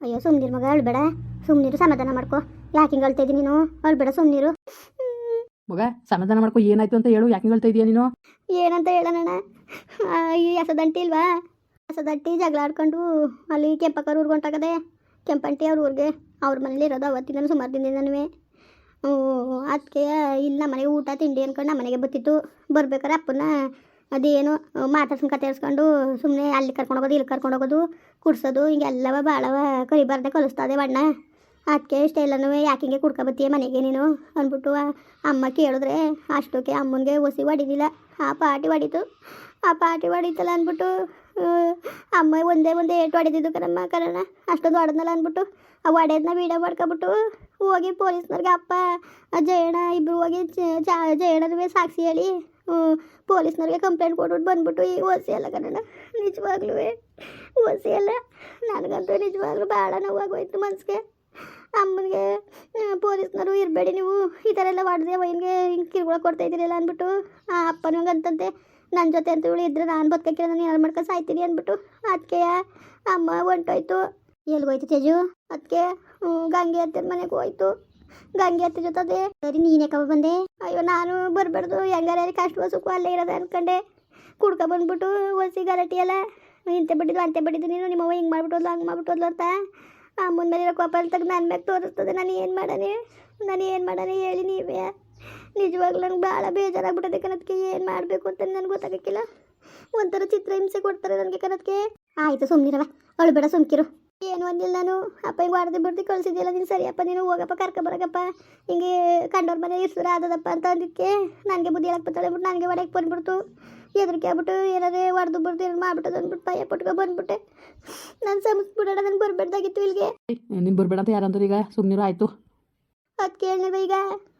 ಅಯ್ಯೋ ಸುಮ್ನಿರು ಮಗ ಅಳ್ಬೇಡ. ಸುಮ್ನಿರು ಸಮಾಧಾನ ಮಾಡ್ಕೊ. ಯಾಕೆ ಹಿಂಗೆ ಅಳ್ತಾ ನೀನು? ಅಳ್ಬೇಡ ಸುಮ್ನಿರು. ಮಗ ಸಮಾಧಾನ ಮಾಡ್ಕೊ ಏನಾಯ್ತು ಅಂತ ಹೇಳು. ಯಾಕೆ ಹೇಳ್ತಾ ಇದೀಯ ನೀನು? ಏನಂತ ಹೇಳೋಣ ಈ ಹಸದಂಟಿ ಇಲ್ವಾ? ಹಸದಂಟಿ ಜಗಳ ಆಡ್ಕೊಂಡು ಅಲ್ಲಿ ಕೆಂಪಕ್ಕವ್ರ ಊರ್ಗೆ ಹೊಂಟಾಗದೆ ಕೆಂಪಂಟಿ ಅವ್ರ ಊರಿಗೆ ಅವ್ರ ಮನೇಲಿ ಇರೋದು ಅವತ್ತಿಂದ ಸುಮಾರು ದಿನದಿಂದನೂ ಅದಕ್ಕೆ ಇಲ್ಲಿ ಮನೆಗೆ ಊಟ ತಿಂಡಿ ಅನ್ಕೊಂಡು ನಮ್ಮ ಮನೆಗೆ ಬತ್ತಿತ್ತು ಬರ್ಬೇಕಾರೆ ಅಪ್ಪನ ಅದೇನು ಮಾತಾಡ್ಸ್ಕೊಂಡು ಕತೆ ಹೇಳ್ಸ್ಕೊಂಡು ಸುಮ್ಮನೆ ಅಲ್ಲಿ ಕರ್ಕೊಂಡು ಹೋಗೋದು ಇಲ್ಲಿ ಕರ್ಕೊಂಡು ಹೋಗೋದು, ಕುಡ್ಸೋದು, ಹಿಂಗೆಲ್ಲವ ಭಾಳವ ಕರಿಬಾರ್ದೆ ಕಲಿಸ್ತದೆ ಬಣ್ಣ. ಅದಕ್ಕೆ ಇಷ್ಟೆಲ್ಲನೂ ಯಾಕೆ ಹಿಂಗೆ ಕುಡ್ಕೊಬತ್ತೀಯ ಮನೆಗೆ ನೀನು ಅಂದ್ಬಿಟ್ಟು ಅಮ್ಮ ಕೇಳಿದ್ರೆ, ಅಷ್ಟಕ್ಕೆ ಅಮ್ಮನಿಗೆ ಒಸಿ ಹೊಡಿದಿಲ್ಲ ಆ ಪಾಟಿ ಹೊಡಿತು. ಆ ಪಾಟಿ ಹೊಡಿತಲ್ಲ ಅಂದ್ಬಿಟ್ಟು ಅಮ್ಮ ಒಂದೇ ಒಂದೇ ಏಟು ಹೊಡೆದಿದ್ದು ಕಣಮ್ಮ, ಕರಣ. ಅಷ್ಟೊಂದು ಹೊಡೆದ್ನಲ್ಲ ಅಂದ್ಬಿಟ್ಟು, ಆ ಒಡೆದನ್ನ ವೀಡಿಯೋ ಮಾಡ್ಕೊಬಿಟ್ಟು ಹೋಗಿ ಪೊಲೀಸ್ನವ್ರಿಗೆ ಅಪ್ಪ ಜಯಣ್ಣ ಇಬ್ಬರು ಹೋಗಿ ಜಯಣ್ಣನವೇ ಸಾಕ್ಷಿ ಹೇಳಿ ಪೊಲೀಸ್ನವ್ರಿಗೆ ಕಂಪ್ಲೇಂಟ್ ಕೊಟ್ಬಿಟ್ಟು ಬಂದ್ಬಿಟ್ಟು ಈ ಓಸಿ ಅಲ್ಲ ಕನ್ನಡ ನಿಜವಾಗ್ಲೂ ಓಸಿ ಅಲ್ಲ ನನಗಂತೂ ನಿಜವಾಗ್ಲೂ ಭಾಳ ನೋವಾಗೋಯ್ತು ಮನ್ಸಿಗೆ. ಅಮ್ಮನಿಗೆ ಪೊಲೀಸ್ನವರು ಇರಬೇಡಿ ನೀವು. ಈ ಥರ ಎಲ್ಲ ಮಾಡಿದೆ ವೈನ್ಗೆ ಹಿಂಗೆ ಕಿರುಗಳ ಕೊಡ್ತಾ ಇದ್ದೀರಲ್ಲ ಅಂದ್ಬಿಟ್ಟು, ಆ ಅಪ್ಪನೂ ಅಂತಂತೆ. ನನ್ನ ಜೊತೆ ಅಂತ ಇವಳು ಇದ್ರೆ ನಾನು ಬದುಕಕ್ಕೆ ನಾನು ಯಾರು ಮಾಡ್ಕೊಂಡು ಸಾಯ್ತೀನಿ ಅಂದ್ಬಿಟ್ಟು. ಅದಕ್ಕೆ ಅಮ್ಮ ಹೊಂಟೋಯ್ತು. ಎಲ್ಲಿಗೋಯ್ತು ತೇಜು? ಅದಕ್ಕೆ ಗಂಗೆ ಅತ್ತೆ ಮನೆಗೆ ಹೋಯ್ತು. ಗಂಗೆ ಅತ್ತೆ ಜೊತೆ ಸರಿ, ನೀನೇ ಕವ ಬಂದೆ. ಅಯ್ಯೋ, ನಾನು ಬರಬಾರ್ದು. ಹೆಂಗಾರ ಕಷ್ಟ ಸುಖ ಅಲ್ಲೇ ಇರೋದು ಅನ್ಕೊಂಡೆ. ಕುಡ್ಕ ಬಂದ್ಬಿಟ್ಟು ಒಸಿ ಗಲಾಟೆ ಎಲ್ಲ. ಇಂತೆ ಬಿಟ್ಟಿದ್ದು ಅಂತೆ ಬಿಟ್ಟಿದ್ದು ನೀನು. ನಿಮ್ಮವ್ವ ಹಿಂಗೆ ಮಾಡ್ಬಿಟ್ಟು ಹಂಗೆ ಮಾಡ್ಬಿಟ್ಟು ಅಂತ. ಅಮ್ಮನ ಮೇಲೆ ಇರೋ ಕೋಪ ತಗ ನನ್ನ ಮ್ಯಾಗ ತೋರಿಸ್ತದೆ. ನಾನು ಏನು ಮಾಡಾನೆ? ನಾನು ಏನು ಮಾಡಾನೆ ಹೇಳಿ ನೀವೇ. ನಿಜವಾಗ್ಲೂ ನಂಗೆ ಭಾಳ ಬೇಜಾರಾಗ್ಬಿಟ್ಟದೆ ಕಣದಕ್ಕೆ ಏನು ಮಾಡಬೇಕು ಅಂತ ನನಗೆ ಗೊತ್ತಾಗಕ್ಕಿಲ್ಲ. ಒಂಥರ ಚಿತ್ರ ಹಿಂಸೆ ಕೊಡ್ತಾರೆ ನನಗೆ ಕನತ್ಕೆ ಆಯಿತು ಸುಮ್ಮನಿರವ ಅವಳು ಬೇಡ, ಸುಮ್ಕಿರು. ಏನು ಅಂದಿಲ್ಲ ನಾನು. ಅಪ್ಪ ಹಿಂಗೆ ಹೊಡೆದು ಬಿಡ್ದು ಕಳಿಸಿದ್ದಿಲ್ಲ ನೀನು ಸರಿಯಪ್ಪ ನೀನು ಹೋಗಪ್ಪ ಕರ್ಕೊ ಬರಕಪ್ಪ ಹಿಂಗೆ ಕಂಡವ್ರ ಮನೆ ಇಸ್ರ ಆದದಪ್ಪ ಅಂತ ಅಂದಿದ್ದಕ್ಕೆ ನನಗೆ ಬುದ್ಧಿ ಹೇಳಕ್ಕೆ ಬರ್ತಾಳೆ ಬಿಟ್ಟು ನನಗೆ ಒಡೆಗೆ ಬಂದ್ಬಿಡ್ತು. ಎದ್ರಿಗೆ ಆಗ್ಬಿಟ್ಟು ಏನಾರೇ ಹೊಡೆದು ಬಿಡ್ತು ಏನು ಮಾಡ್ಬಿಟ್ಟು ಅಂದ್ಬಿಟ್ಟು ಭಯ ಪಟ್ಕೊ ಬಂದ್ಬಿಟ್ಟೆ. ನಾನು ಸಮಸ್ಬಿಡೋಣ ನನಗೆ ಬರಬೇಡ್ದಾಗಿತ್ತು ಇಲ್ಲಿಗೆ. ನೀನು ಬರಬೇಡ ಅಂತ ಯಾರಂದ್ರೆ ಈಗ ಸುಮ್ಮನಿರು ಆಯಿತು. ಅದು ಕೇಳಿಲ್ವ ಈಗ?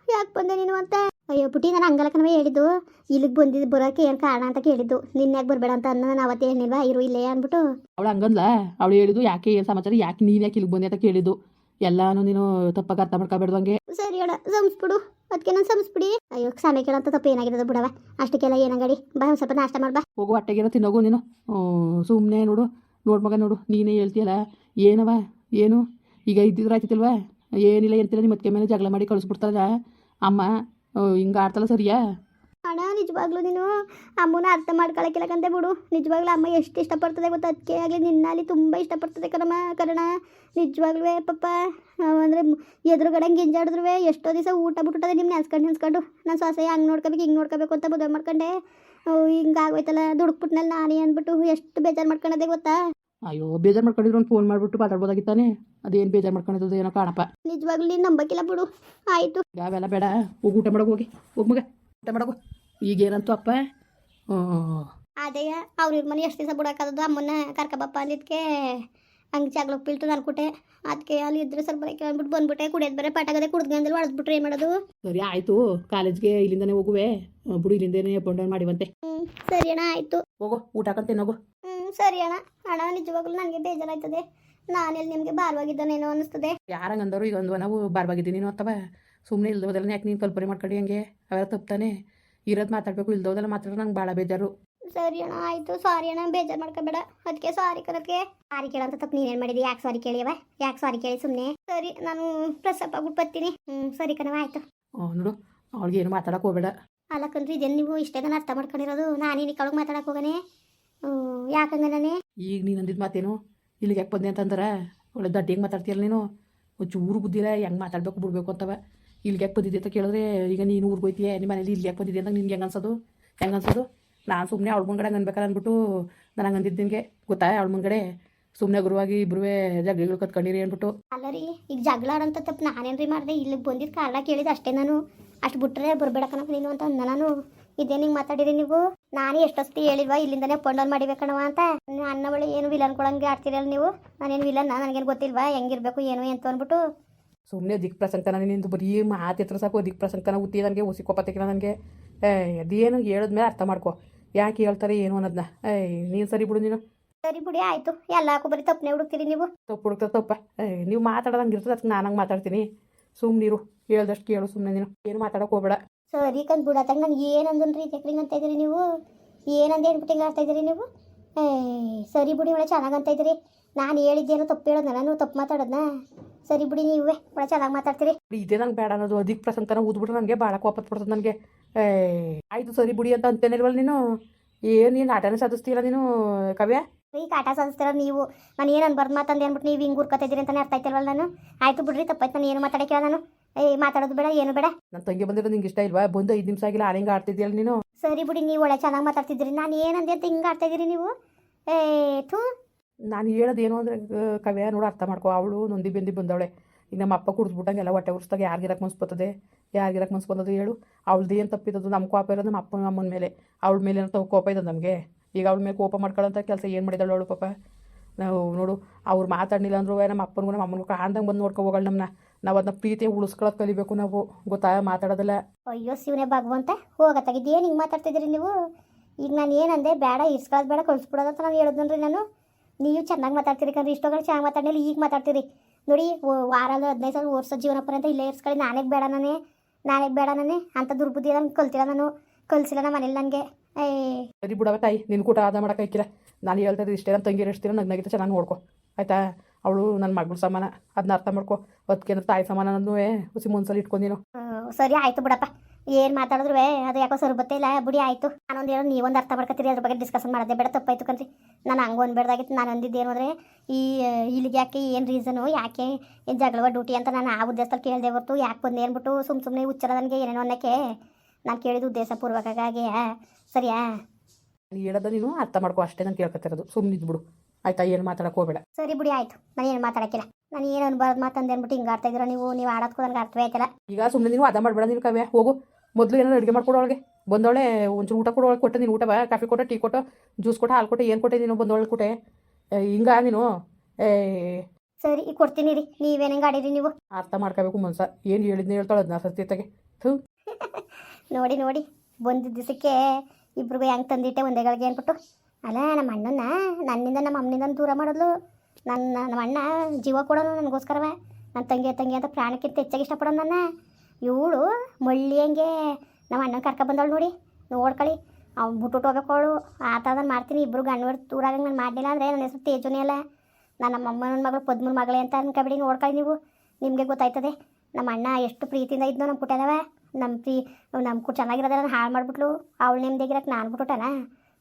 ಯಾಕೆ ಬಂದೆ ನೀನು ಅಂತ? ಅಯ್ಯೋ ಬುಟ್ಟಿ ನಾನು ಹಂಗಲಕ್ಕನವೇ ಹೇಳಿದ್ದು. ಇಲ್ಲಿಗೆ ಬಂದಿದ್ದು ಬರೋಕ್ಕೆ ಏನು ಕಾರಣ ಅಂತ ಕೇಳಿದ್ದು. ನಿನ್ನ ಯಾಕೆ ಬರಬೇಡ ಅಂತ ಅನ್ನೋ ನಾನು ಅವತ್ತೇ ಹೇಳಿಲ್ವ? ಇರು ಇಲ್ಲೇ ಅಂದ್ಬಿಟ್ಟು. ಅವಳು ಹಂಗಂದ್ಲ ಅವಳು ಹೇಳಿದ್ದು ಯಾಕೆ ಏನು ಸಮಾಚಾರ ಯಾಕೆ ನೀನು ಯಾಕೆ ಇಲ್ಲಿಗೆ ಬಂದೆ ಅಂತ ಕೇಳಿದ್ದು. ಎಲ್ಲಾನು ನೀನು ತಪ್ಪಾಗಿ ಅರ್ಥ ಮಾಡ್ಕೊಬೇಡ್ದು ಹಂಗೆ. ಸರಿ ಅಣ್ಣ ಸಂಸ್ಬಿಡು. ಅದಕ್ಕೆ ನಾನು ಸಂಸ್ಬಿಡಿ. ಅಯ್ಯೋ ಸಮಯ ಕೇಳಂತ ತಪ್ಪು ಏನಾಗಿರೋದು ಬಿಡವ ಅಷ್ಟಕ್ಕೆಲ್ಲ ಏನಂಗಡಿ ಬಾ ಒಂದ್ ಸ್ವಲ್ಪ ನಾಷ್ಟ ಮಾಡ್ಬಾ. ಹೋಗು ಹೊಟ್ಟೆಗೇನೋ ತಿನ್ನೋಗು ನೀನು. ಸುಮ್ಮನೆ ನೋಡು. ನೋಡ್ ಮಗ ನೋಡು ನೀನೇ ಹೇಳ್ತೀಯಲ್ಲ. ಏನವ ಏನು? ಈಗ ಇದ್ದಿದ್ರೆ ಆಯ್ತಿಲ್ವಾ ಏನಿಲ್ಲ ಎಂತಿಲ್ಲ ನಿಮ್ಮ ಮತ್ತೆ ಮೇಲೆ ಜಗಳ ಮಾಡಿ ಕಳಿಸ್ಬಿಡ್ತಾರ ಅಮ್ಮ ಹಿಂಗೆ ಆಡ್ತಲ್ಲ ಸರಿಯಾ? ಅಣ್ಣ, ನಿಜವಾಗ್ಲೂ ನೀನು ಅಮ್ಮನ ಅರ್ಥ ಮಾಡ್ಕೊಳಕಿಲ್ಲಕಂತೆ ಬಿಡು. ನಿಜವಾಗ್ಲೂ ಅಮ್ಮ ಎಷ್ಟು ಇಷ್ಟಪಡ್ತದೆ ಗೊತ್ತ? ಅದಕ್ಕೆ ಆಗಲಿ ನಿನ್ನಲ್ಲಿ ತುಂಬ ಇಷ್ಟಪಡ್ತದೆ ಕಣಮ್ಮ, ಕರಣ. ನಿಜವಾಗ್ಲೂ ಪಪ್ಪ. ಅಂದರೆ ಎದುರುಗಡೆ ಗಿಂಜಾಡಿದ್ರು ಎಷ್ಟೋ ದಿವಸ ಊಟ ಬಿಟ್ಟುಟ್ಟದೆ ನಿಮ್ಮ ನೆನ್ಸ್ಕೊಂಡು ನೆನ್ಸ್ಕೊಂಡು. ನಾನು ಸೊಸೆ ಹಂಗೆ ನೋಡ್ಕೋಬೇಕು, ಹಿಂಗೆ ನೋಡ್ಕೋಬೇಕು ಅಂತ ಬುದ್ಧ ಮಾಡ್ಕೊಂಡೆ. ಹಿಂಗೆ ಆಗೋಯ್ತಲ್ಲ ದುಡುಕ್ಬಿಟ್ನಲ್ಲ ನಾನೇ ಅಂದ್ಬಿಟ್ಟು ಎಷ್ಟು ಬೇಜಾರು ಮಾಡ್ಕೊಂಡದೆ ಗೊತ್ತಾ? ಅಯ್ಯೋ ಬೇಜಾರು ಮಾಡ್ಕೊಂಡಿದ್ರು ಒಂದು ಫೋನ್ ಮಾಡ್ಬಿಟ್ಟು ಮಾತಾಡ್ಬೋದಾಗಿತ್ತಾನೆ? ಅದೇನು ಬೇಜಾರ್ ಮಾಡ್ಕೊಂಡಿದ್ದು ಏನೋ ಕಾಣಪ್ಪ. ನಿಜವಾಗ್ಲೂ ನಂಬಕ್ಕಿಲ್ಲ ಬಿಡು. ಆಯಿತು. ಯಾವೆಲ್ಲ ಬೇಡ ಹೋಗಿ ಊಟ ಮಾಡೋಕೆ ಹೋಗಿ. ಹೋಗಿ ಮಗ ಊಟ ಮಾಡೋಕು ಈಗೇನಂತು ಅಪ್ಪ. ಅದೇ ಅವ್ರ ಇವ್ರ ಮನೆ ಎಷ್ಟು ದಿವಸ ಬಿಡೋಕ್ಕಾದದು ಅಮ್ಮನ್ನ ಕರ್ಕಬಪ್ಪ ಅಂದಿದ್ದಕ್ಕೆ ಹಂಗೆ ಜಗಳ ಬೀಳ್ತು ನಾನು ಕೊಟ್ಟೆ ಅದಕ್ಕೆ ಅಲ್ಲಿ ಇದ್ರೆ ಸರ್ ಬರಕ್ಕೆ ಅಂದ್ಬಿಟ್ಟು ಬಂದ್ಬಿಟ್ಟೆ. ಕುಡಿಯೋದು ಬೇರೆ ಪಟಾಗದೆ ಕುಡ್ದ್ಗಂದಲ್ಲಿ ಹೊಡೆದ್ಬಿಟ್ರೆ ಏನು ಮಾಡೋದು? ಸರಿ ಆಯಿತು. ಕಾಲೇಜ್ಗೆ ಇಲ್ಲಿಂದನೇ ಹೋಗುವೆ. ಬಿಡು ಇಲ್ಲಿಂದನೇ ಅಪ್ ಡೌನ್ ಮಾಡಿವಂತೆ. ಹ್ಞೂ ಸರಿ ಅಣ್ಣ ಆಯಿತು. ಹೋಗು ಊಟ ಹ್ಞೂ ಸರಿ ಅಣ್ಣ. ಅಣ್ಣ ನಿಜವಾಗ್ಲೂ ನನಗೆ ಬೇಜಾರಾಯ್ತದೆ. ನಾನೆಲ್ಲಿ ನಿಮಗೆ ಬಾರವಾಗಿದ್ದಾನೇನೋ ಅನಿಸ್ತದೆ ಯಾರಂಗಂದರು ಈಗ ಒಂದು ನಾವು ಬಾರವಾಗಿದ್ದೀನಿ ನೀನು ಅಥವಾ? ಸುಮ್ಮನೆ ಇಲ್ದೋದಲ್ಲ ಯಾಕೆ ನೀನು ಕಲ್ಪನೆ ಮಾಡ್ಕೊಂಡು ಹಂಗೆ? ಅವೆಲ್ಲ ತಪ್ತಾನೆ ಇರೋದು ಮಾತಾಡಬೇಕು ಇಲ್ದೋದಲ್ಲ ಮಾತಾಡೋ ನಂಗೆ ಭಾಳ ಬೇಜಾರು. ಸರಿ ಅಣ್ಣ ಆಯಿತು. ಸಾರಿ ಅಣ್ಣ ಬೇಜಾರು ಮಾಡ್ಕೋಬೇಡ. ಅದಕ್ಕೆ ಸಾರಿ ಕರೋದಕ್ಕೆ ಸಾರಿ ಕೇಳಂತ ತಪ್ಪು ನೀನೇನು ಮಾಡಿದಿ? ಯಾಕೆ ಸಾರಿ ಕೇಳಿಯವ? ಯಾಕೆ ಸಾರಿ ಕೇಳಿ ಸುಮ್ಮನೆ ಸರಿ ನಾನು ಪ್ರಸಪ್ಪ ಆಗ್ಬಿಟ್ಟು ಬರ್ತೀನಿ. ಹ್ಞೂ ಸರಿ ಕಣವ ಆಯಿತು. ಹ್ಞೂ ನೋಡು ಅವಳಿಗೆ ಏನು ಮಾತಾಡಕ್ಕೆ ಹೋಗಬೇಡ ಅಲ್ಲಕ್ಕಂದ್ರೆ ಇದೇನು ನೀವು ಇಷ್ಟೇ ಅರ್ಥ ಮಾಡ್ಕೊಂಡಿರೋದು? ನಾನೇನು ಅವಳಿಗೆ ಮಾತಾಡಕ್ಕೆ ಹೋಗನೆ? ಯಾಕಂಗ ನಾನೇ? ಈಗ ನೀನು ಅಂದಿದ್ದು ಮಾತೇನು? ಇಲ್ಲಿಗೆ ಯಾಕೆ ಬಂದೆ ಅಂತಂದ್ರೆ ಒಳ್ಳೆ ದಡ್ಡಿ ಹೆಂಗೆ ಮಾತಾಡ್ತೀಯಲ್ಲ ನೀನು? ಚೂರು ಬುದ್ಧಿಲ್ಲ ಹೆಂಗೆ ಮಾತಾಡ್ಬೇಕು ಬಿಡ್ಬೇಕು ಅಂತವ. ಇಲ್ಲಿಗೆ ಯಾಕೆ ಬಂದಿದ್ದೆ ಅಂತ ಕೇಳಿದ್ರೆ ಈಗ ನೀನು ಊರಿಗೆ ಹೋಯ್ತೀಯ ನಿಮ್ಮ ಮನೇಲಿ ಇಲ್ಲಿ ಯಾಕೆ ಬಂದಿದ್ದೆ ಅಂತ ನಿನ್ಗೆ ಹೆಂಗೆ ಅನ್ಸೋದು? ಹೆಂಗೆ ಅನ್ಸೋದು? ನಾನು ಸುಮ್ಮನೆ ಅವಳ ಮುಂಗಡೆ ಅನ್ಬೇಕಲ್ಲ ಅಂದ್ಬಿಟ್ಟು ನನಗೆ ಅಂದಿದ್ದಿನ್ಗೆ ಅಂದಿದ್ದು ನಿನಗೆ. ಗೊತ್ತಾ ಅವಳ ಮುಂಗಡೆ? ಸುಮ್ಮನೆ ಗುರುವಾಗಿ ಇಬ್ರುವೇ ಜಗ್ಳಿಗಳು ಕತ್ಕೊಂಡಿರಿ ಅಂದ್ಬಿಟ್ಟು ಅಲ್ಲ ರೀ ಈಗ ಜಗಳ ಅಂತ ತಪ್ಪು ನಾನೇನ್ರಿ ಮಾಡಿದೆ? ಇಲ್ಲಿಗೆ ಬಂದಿದ್ದು ಕಾರಣ ಕೇಳಿದ ಅಷ್ಟೇ ನಾನು. ಅಷ್ಟು ಬಿಟ್ಟರೆ ಬರಬೇಡ ಕಣಪ್ಪ ನೀನು ಅಂತ ನಾನು. ಇದೇನು ಹಿಂಗೆ ಮಾತಾಡಿರಿ ನೀವು? ನಾನೇ ಎಷ್ಟೊತ್ತಿ ಹೇಳಿಲ್ವಾ ಇಲ್ಲಿಂದನೇ ಪೊಂಡಲ್ ಮಾಡಿಬೇಕಣವ ಅಂತ. ಅನ್ನ ಬಳಿ ಏನು ವಿಲನ್ ಕೊಡಂಗೆ ಆಡ್ತಿರಲ್ಲ ನೀವು? ನಾನೇನು ವಿಲನ್ ನನಗೇನು ಗೊತ್ತಿಲ್ವಾ? ಹೆಂಗಿರ್ಬೇಕು ಏನು ಅಂತ ಅಂದ್ಬಿಟ್ಟು. ಸುಮ್ಮನೆ ದಿಕ್ ಪ್ರಸಂಗನ ನಿಂದು ಬರೀ ಮಾತು ಸಾಕು ದಿಕ್ ಪ್ರಸಂಗನ ಉತ್ತಿ ನನಗೆ ಉಸಿ ಕೋಪ ತೆಗಿನ ನನಗೆ. ಅದೇನು ಹೇಳಿದ್ಮೇಲೆ ಅರ್ಥ ಮಾಡ್ಕೊ. ಯಾಕೆ ಹೇಳ್ತಾರೆ ಏನು ಅನ್ನೋದನ್ನ ಏಯ್ ನೀನು ಸರಿ ಬಿಡು ನೀನು. ಸರಿ ಬಿಡಿ ಆಯಿತು. ಎಲ್ಲಕ್ಕೂ ಬರೀ ತಪ್ಪನೆ ಹುಡುಕ್ತೀರಿ ನೀವು. ತಪ್ಪು ಹುಡುಕ್ತಾರೆ ತಪ್ಪ? ನೀವು ಮಾತಾಡೋದಂಗೆ ಇರ್ತದೆ ಅದಕ್ಕೆ ನಾನು ಹಂಗೆ ಮಾತಾಡ್ತೀನಿ. ಸುಮ್ಮನಿರು ಹೇಳ್ದಷ್ಟು ಕೇಳು ಸುಮ್ಮನೆ ನೀನು. ಏನು ಮಾತಾಡೋಕೆ ಹೋಗ್ಬೇಡ. ಸರಿ ಕಂದ್ ಬಿಡತ್ತಾಗ ನಾನು ಏನಂದನ್ರಿ ಚಕ್ರಿಂಗ್ ಅಂತ ಇದ್ರಿ ನೀವು? ಏನಂದು ಏನು ಬಿಟ್ಟಿಂಗ್ ಆಡ್ತಾ ಇದ್ದೀರಿ ನೀವು? ಏ ಸರಿ ಬಿಡಿ ಒಳ್ಳೆ ಅಂತ ಇದ್ರಿ ನಾನು ಹೇಳಿದ್ದೇನೋ ತಪ್ಪು ಹೇಳೋದ್ನ ನಾನು ತಪ್ಪು ಮಾತಾಡೋದ್ನ? ಸರಿ ಬಿಡಿ ನೀವೇ ಒಳ್ಳೆ ಚೆನ್ನಾಗಿ ಮಾತಾಡ್ತೀರಿ. ಇದೇ ನಂಗೆ ಬೇಡ ಅನ್ನೋದು. ಅಧಿಕ ಪ್ರಸಂತನ ಊದ್ಬಿಟ್ರೆ ನನಗೆ ಭಾಳ ಕೋಪ ಬಿಡ್ತದೆ ನನಗೆ. ಏ ಆಯಿತು ಸರಿ ಬಿಡಿ ಅಂತ ಅಂತೇನಿಲ್ವಲ್ಲ ನೀನು? ಏನು ನೀನು ಆಟನೇ ಸಾಧಿಸ್ತೀರ ನೀನು ಕವ್ಯ? ಈ ಕಾಟ ಸಾಧಿಸ್ತೀರ ನೀವು. ನಾನು ಏನು ಅನ್ಬಾರ್ದು ಮಾತಂದು ಅಂದ್ಬಿಟ್ಟು ನೀವು ಹಿಂಗೆ ಉರ್ಕೊತಿದ್ದೀರಿ ಅಂತಾನೆ ಅರ್ಥ ಆಯ್ತಿಲ್ವಲ್ಲ ನಾನು? ಆಯ್ತು ಬಿಡ್ರಿ ತಪ್ಪಾಯ್ತು ನಾನು ಏನು ಮಾತಾಡಕ್ಕಿಲ್ಲ ನಾನು. ಏ ಮಾತಾಡೋದು ಬೇಡ ಏನು ಬೇಡ. ನನ್ನ ತಂಗಿ ಬಂದಿರೋ ನಿಂಗೆ ಇಷ್ಟ ಇಲ್ವಾ? ಬಂದು ಐದು ನಿಮಿಷ ಆಗಿಲ್ಲ ಹಿಂಗೆ ಆಡ್ತಿದ್ಯಲ್ಲ ನೀನು? ಸರಿ ಬಿಡಿ ನೀವು ಒಳ್ಳೆ ಚೆನ್ನಾಗಿ ಮಾತಾಡ್ತಿದ್ದೀರಿ. ನಾನು ಏನಂದೆ ಅಂತ ಹಿಂಗೆ ಆಡ್ತಾ ಇದ್ದೀರಿ ನೀವು? ಏ ಥೂ. ನಾನು ಹೇಳೋದು ಏನು ಅಂದರೆ ಕವ್ಯ ನೋಡು ಅರ್ಥ ಮಾಡ್ಕೊ. ಅವಳು ನೊಂದಿ ಬೆಂದಿ ಬಂದವಳೆ. ಈಗ ನಮ್ಮ ಅಪ್ಪ ಕುಡಿದ್ಬಿಟ್ಟಂಗೆಲ್ಲ ಹೊಟ್ಟೆ ಉರ್ಸ್ದಾಗ ಯಾರಿಗಿರಕ್ಕೆ ಮನ್ಸು ಬರ್ತದೆ? ಯಾರಿಗಿರಕ್ಕೆ ಮನ್ಸು ಬಂದದು ಹೇಳು. ಅವಳದ್ದು ಏನು ತಪ್ಪಿದ್ದು ನಮ್ಮ ಕೋಪ ಇರೋದು ನಮ್ಮ ಅಪ್ಪನ ಅಮ್ಮನ ಮೇಲೆ. ಅವಳ ಮೇಲೆ ಏನಂತ ಕೋಪ ಇದೆ ನಮಗೆ. ಈಗ ಅವಳ ಮೇಲೆ ಕೋಪ ಮಾಡ್ಕೊಳ್ಳೋಂಥ ಕೆಲಸ ಏನು ಮಾಡಿದಳು ಅವಳು ಪಾಪ? ನಾವು ನೋಡು ಅವ್ರು ಮಾತಾಡಲಿಲ್ಲ ಅಂದ್ರೂ ನಮ್ಮ ಅಪ್ಪನಿಗೂ ನಮ್ಮ ಅಮ್ಮನಿಗೂ ಕಾಣ್ದಂಗೆ ಬಂದು ನೋಡ್ಕೊ ಹೋಗಲ್ಲ ನಮ್ಮನ್ನ ನಾವು ಅದನ್ನ ಪ್ರೀತಿ ಉಳಿಸ್ಕೊಳ್ಳೋದು ಕಲಿಬೇಕು ನಾವು. ಗೊತ್ತಾಯ? ಮಾತಾಡೋದಿಲ್ಲ. ಅಯ್ಯೋ ಶಿವನೇ ಭಗವಂತ ಏನು ಹಿಂಗೆ ಮಾತಾಡ್ತಿದ್ದೀರಿ ನೀವು? ಈಗ ನಾನು ಏನಂದೆ ಬೇಡ ಇರ್ಸ್ಕೊಳ್ಳೋದು ಬೇಡ ಕಳಿಸ್ಬಿಡೋದು ಅಂತ ನಾನು ಹೇಳಿದ್ನಲ್ರಿ ನಾನು. ನೀವು ಚೆನ್ನಾಗಿ ಮಾತಾಡ್ತೀರಿ ಕಣ್ರಿ ಇಷ್ಟೊಗಳು ಚೆನ್ನಾಗಿ ಮಾತಾಡಿ ಈಗ ಮಾತಾಡ್ತೀರಿ. ನೋಡಿ ವಾರದ ಹದಿನೈದು ಸಾವಿರ ವರ್ಷ ಜೀವನ ಪರ್ಯಂತ ಇಲ್ಲೇ ಇರ್ಸ್ಕೊಳ್ಳಿ ನಾನೇ ಬೇಡ ನಾನೇ ನಾನೇ ಬೇಡ ನಾನೇ ಅಂತ ದುರ್ಬುದ್ಧಿ ನಂಗೆ ಕಲ್ತಿಲ್ಲ ನಾನು. ಕಲಿಸಿಲ್ಲ ನಮ್ಮ ಮನೇಲಿ ನನಗೆ. ಏಯ್ ಸರಿ ಬಿಡವ ತಾಯಿ ನಿನ್ನ ಕೂಟ ಆದ ಮಾಡೋಕ್ಕಾಯ್ಕಿಲ್ಲ ನಾನು ಹೇಳ್ತಾ ಇದ್ದೆ ಇಷ್ಟೇ ನಮ್ಮ ತಂಗಿ ನಗ್ನಗಿತ ಚೆನ್ನಾಗಿ ನೋಡ್ಕೊ. ಆಯಿತಾ? ಅವಳು ನನ್ನ ಮಗಳ ಸಮಾನ. ಅದನ್ನ ಅರ್ಥ ಮಾಡ್ಕೊ. ಅದಕ್ಕೆ ತಾಯಿ ಸಮಾನ ಅನ್ನೋದು ಹುಸಿ ಮುನ್ಸಲ್ಲಿ ಇಟ್ಕೊಂಡೀನು. ಆ, ಸರಿ ಆಯ್ತು ಬಿಡಪ್ಪ. ಏನು ಮಾತಾಡಿದ್ರು ಅದು ಯಾಕೋ ಸರಿ ಬತ್ತೇ ಇಲ್ಲ. ಬಿಡಿ ಆಯಿತು. ನಾನೊಂದು ಹೇಳೋ ನೀವೊಂದು ಅರ್ಥ ಮಾಡ್ಕೊತೀರಿ ಅದ್ರ ಬಗ್ಗೆ ಡಿಸ್ಕಷನ್ ಮಾಡೋದೇ ಬೇಡ ತಪ್ಪಾಯ್ತು ಕಣ್ರಿ. ನಾನು ಹಂಗೆ ಅನ್ಬೇಡ್ದಾಗಿತ್ತು. ನಾನು ಅಂದಿದ್ದೇನು ಅಂದ್ರೆ ಈ ಇಲ್ಲಿಗೆ ಯಾಕೆ ಏನು ರೀಸನು ಯಾಕೆ ಏನು ಜಗಳವ ಡ್ಯೂಟಿ ಅಂತ ನಾನು ಆ ಉದ್ದೇಶದಲ್ಲಿ ಕೇಳಿದೆ ಹೊರತು. ಯಾಕೆ ಬಂದೆ ಏನ್ಬಿಟ್ಟು ಸುಮ್ ಸುಮ್ಮನೆ ಹುಚ್ಚರ ನನಗೆ ಏನೇನೋ ಅನ್ನೋಕ್ಕೆ ನಾನು ಕೇಳಿದ ಉದ್ದೇಶ ಪೂರ್ವಕವಾಗಿ ಸರಿಯಾ? ನೀನು ನೀನು ಅರ್ಥ ಮಾಡ್ಕೊ. ಅಷ್ಟೇ ನಾನು ಕೇಳ್ಕೊತಿರೋದು ಸುಮ್ಮನೆ ಇದ್ಬಿಡು ಆಯ್ತಾ ಏನು ಮಾತಾಡಕ್ಕೆ ಹೋಗ್ಬೇಡ. ಸರಿ ಬಿಡಿ ಆಯ್ತು. ನಾನು ಏನು ಮಾತಾಡಕ್ಕಿಲ್ಲ. ನಾನು ಏನು ಅನ್ಬಾರ್ದು ಮಾತಂದ್ ಅಂದ್ಬಿಟ್ಟು ಹಿಂಗೆ ಆಡ್ತಾ ಇದ್ರ ನೀವು ನೀವು ಆಡೋದಕ್ಕೂ ನನಗೆ ಅರ್ಥವೇ ಆಯ್ತಲ್ಲ. ಈಗ ಸುಮ್ಮನೆ ನೀನು ಅದ ಮಾಡಬೇಡ ನೀವು ಕವ್ಯ ಹೋಗು. ಮೊದಲು ಏನಾದ್ರು ಅಡುಗೆ ಮಾಡ್ಕೊಡೋಳಿಗೆ ಬಂದವಳೆ ಒಂಚೂರು ಊಟ ಕೊಡು ಒಳಗೆ ಕೊಟ್ಟೆ ನೀನು ಊಟ ಬಾ. ಕಾಫಿ ಕೊಟ್ಟೆ ಟೀ ಕೊಟ್ಟು ಜ್ಯೂಸ್ ಕೊಟ್ಟು ಹಾಲು ಕೊಟ್ಟೆ ಏನು ಕೊಟ್ಟೆ ನೀನು ಬಂದವಳೆ ಕೊಟ್ಟೆ. ಹಿಂಗ ನೀನು? ಏ ಸರಿ ಈಗ ಕೊಡ್ತೀನಿ ರೀ ನೀವೇನು ಹಿಂಗೆ ಆಡಿರಿ ನೀವು? ಅರ್ಥ ಮಾಡ್ಕೋಬೇಕು ಮನ್ಸ. ಏನು ಹೇಳಿದ್ನ ಹೇಳ್ತಾಳೆ ಅದನ್ನ ಸತ್ಯತೆಗೆ ಥೂ. ನೋಡಿ ನೋಡಿ. ಬಂದಿದ್ದ ದಿವಸಕ್ಕೆ ಇಬ್ರಿಗೂ ಹೆಂಗೆ ತಂದಿಟ್ಟೆ ಒಂದೇ ಗಳಿಗೆ ಅಂದ್ಬಿಟ್ಟು ಅಲ್ಲ, ನಮ್ಮ ಅಣ್ಣನ ನನ್ನಿಂದ ನಮ್ಮ ಅಮ್ಮನಿಂದ ದೂರ ಮಾಡೋದು ನನ್ನ ನಮ್ಮ ಅಣ್ಣ ಜೀವ ಕೊಡೋನು ನನಗೋಸ್ಕರವೇ. ನನ್ನ ತಂಗಿ ತಂಗಿ ಅಂತ ಪ್ರಾಣಕ್ಕಿಂತ ಹೆಚ್ಚಾಗಿ ಇಷ್ಟಪಡೋನು ನನ್ನ. ಇವಳು ಮಳ್ಳಿ ಹಂಗೆ ನಮ್ಮ ಅಣ್ಣನ ಕರ್ಕ ಬಂದವಳು ನೋಡಿ. ನೋಡ್ಕೊಳ್ಳಿ ಅವ್ನು ಬಿಟ್ಬಿಟ್ಟು ಹೋಗ್ಬೇಕು ಅವಳು ಆ ಥರದನ್ನ ಮಾಡ್ತೀನಿ ಇಬ್ಬರು ಗಂಡು ದೂರಾಗಂಗೆ ನಾನು ಮಾಡಲಿಲ್ಲ ಅಂದರೆ ನನ್ನ ಹೆಸರು ತೇಜುನೇ ಅಲ್ಲ. ನಾನು ನಮ್ಮ ಅಮ್ಮನ ಮಗಳು ಪದ್ಮನ ಮಗಳೇ ಅಂತ ಅನ್ಕೊಬಿಡಿ ನೋಡ್ಕೊಳ್ಳಿ ನೀವು. ನಿಮಗೆ ಗೊತ್ತಾಯ್ತದೆ, ನಮ್ಮ ಅಣ್ಣ ಎಷ್ಟು ಪ್ರೀತಿಯಿಂದ ಇದ್ನೋ ನಮ್ಮ ಪುಟ್ಟದವ ನಮ್ಮ ಪ್ರೀ ನಮ್ಮ ಕು ಚೆನ್ನಾಗಿರೋದೆಲ್ಲ ಹಾಳು ಮಾಡಿಬಿಟ್ಲು. ಅವಳು ನೆಮ್ಮದಿಗಿರಕ್ಕೆ ನಾನು ಬಿಟ್ಬಿಟ್ಟನ